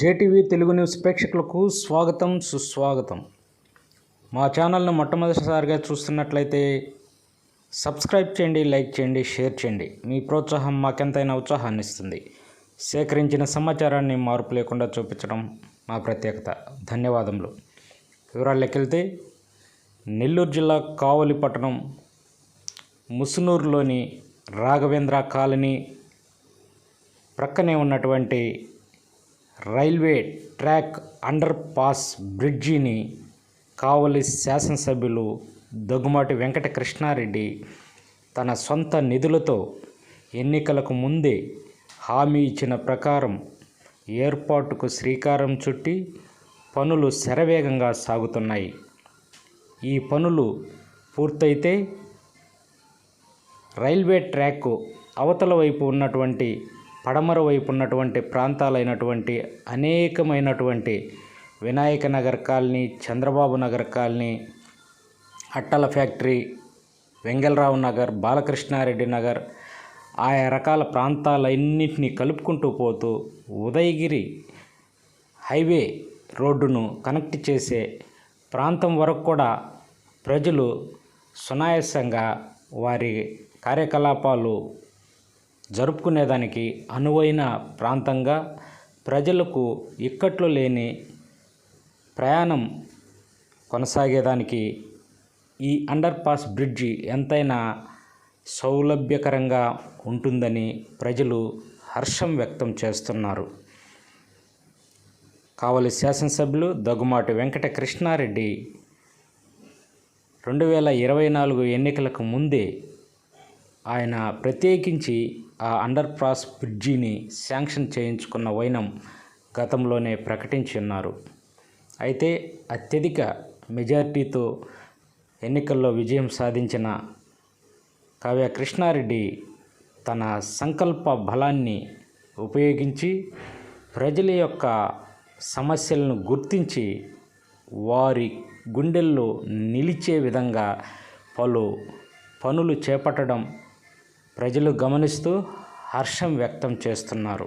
JTV Telugu news ప్రేక్షకులకు స్వాగతం సుస్వాగతం. మా ఛానల్ను మొట్టమొదటిసారిగా చూస్తున్నట్లయితే సబ్స్క్రైబ్ చేయండి లైక్ చేయండి షేర్ చేయండి. మీ ప్రోత్సాహం మాకెంతైనా ఉత్సాహాన్ని ఇస్తుంది. సేకరించిన సమాచారాన్ని మార్పు లేకుండా చూపించడం మా ప్రత్యేకత. ధన్యవాదములు. వివరాల్లోకెళ్తే నెల్లూరు జిల్లా కావలి పట్టణం ముసునూరులోని రాఘవేంద్ర కాలనీ ప్రక్కనే ఉన్నటువంటి రైల్వే ట్రాక్ అండర్ పాస్ బ్రిడ్జిని కావలి శాసనసభ్యులు దగ్గుమాటి వెంకట కృష్ణారెడ్డి తన సొంత నిధులతో ఎన్నికలకు ముందే హామీ ఇచ్చిన ప్రకారం ఏర్పాటుకు శ్రీకారం చుట్టి పనులు శరవేగంగా సాగుతున్నాయి. ఈ పనులు పూర్తయితే రైల్వే ట్రాక్ అవతల వైపు ఉన్నటువంటి పడమర వైపు ఉన్నటువంటి ప్రాంతాలైనటువంటి అనేకమైనటువంటి వినాయక నగర్ కాలనీ చంద్రబాబు నగర్ కాలనీ అట్టల ఫ్యాక్టరీ వెంగళరావు నగర్ బాలకృష్ణారెడ్డి నగర్ ఆయా రకాల ప్రాంతాలన్నింటినీ కలుపుకుంటూ పోతూ ఉదయగిరి హైవే రోడ్డును కనెక్ట్ చేసే ప్రాంతం వరకు కూడా ప్రజలు సునాయాసంగా వారి కార్యకలాపాలు జరుపుకునేదానికి అనువైన ప్రాంతంగా ప్రజలకు ఇక్కట్లు లేని ప్రయాణం కొనసాగేదానికి ఈ అండర్ పాస్ బ్రిడ్జి ఎంతైనా సౌలభ్యకరంగా ఉంటుందని ప్రజలు హర్షం వ్యక్తం చేస్తున్నారు. కావలి శాసనసభ్యులు దగ్గుమాటి వెంకట కృష్ణారెడ్డి రెండు వేల ఇరవై నాలుగు ఎన్నికలకు ముందే ఆయన ప్రత్యేకించి ఆ అండర్ పాస్ బ్రిడ్జిని శాంక్షన్ చేయించుకున్న వైనం గతంలోనే ప్రకటించి ఉన్నారు. అయితే అత్యధిక మెజార్టీతో ఎన్నికల్లో విజయం సాధించిన కావ్య కృష్ణారెడ్డి తన సంకల్ప బలాన్ని ఉపయోగించి ప్రజల యొక్క సమస్యలను గుర్తించి వారి గుండెల్లో నిలిచే విధంగా పలు పనులు చేపట్టడం ప్రజలు గమనిస్తూ హర్షం వ్యక్తం చేస్తున్నారు.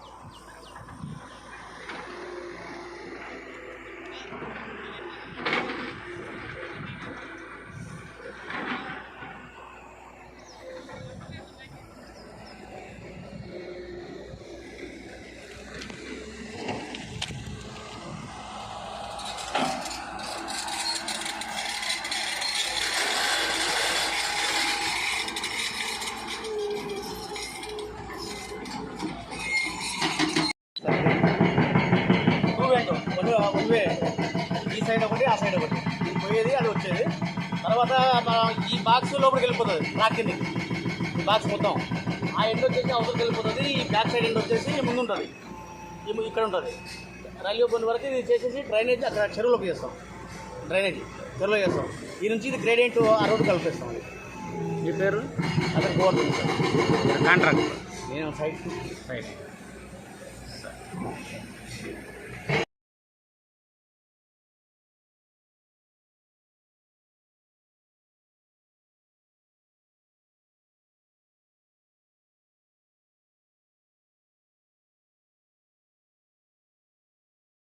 ఈ బాక్స్ లోపలికి వెళ్ళిపోతుంది. ట్రాక్ కిందకి. ఈ బాక్స్ మొత్తం. ఆ ఎండ్ వచ్చేసి అవతలకి వెళ్ళిపోతుంది. ఈ బ్యాక్ సైడ్ ఎండ్ వచ్చేసి ముందు ఉంటుంది ఈ ఇక్కడ ఉంటుంది. రైల్వే బండ్ వరకు ఇది చేసేసి డ్రైనేజ్ అక్కడ చెరువులోకి చేస్తాం. డ్రైనేజ్ చెరువులో చేస్తాం. ఈ నుంచి ఇది గ్రేడియంట్ ఆ రోడ్డు కలిపేస్తాం అది. మీ పేరు? అక్కడ గవర్నమెంట్ కాంట్రాక్ట్. నేను సైడ్ రైట్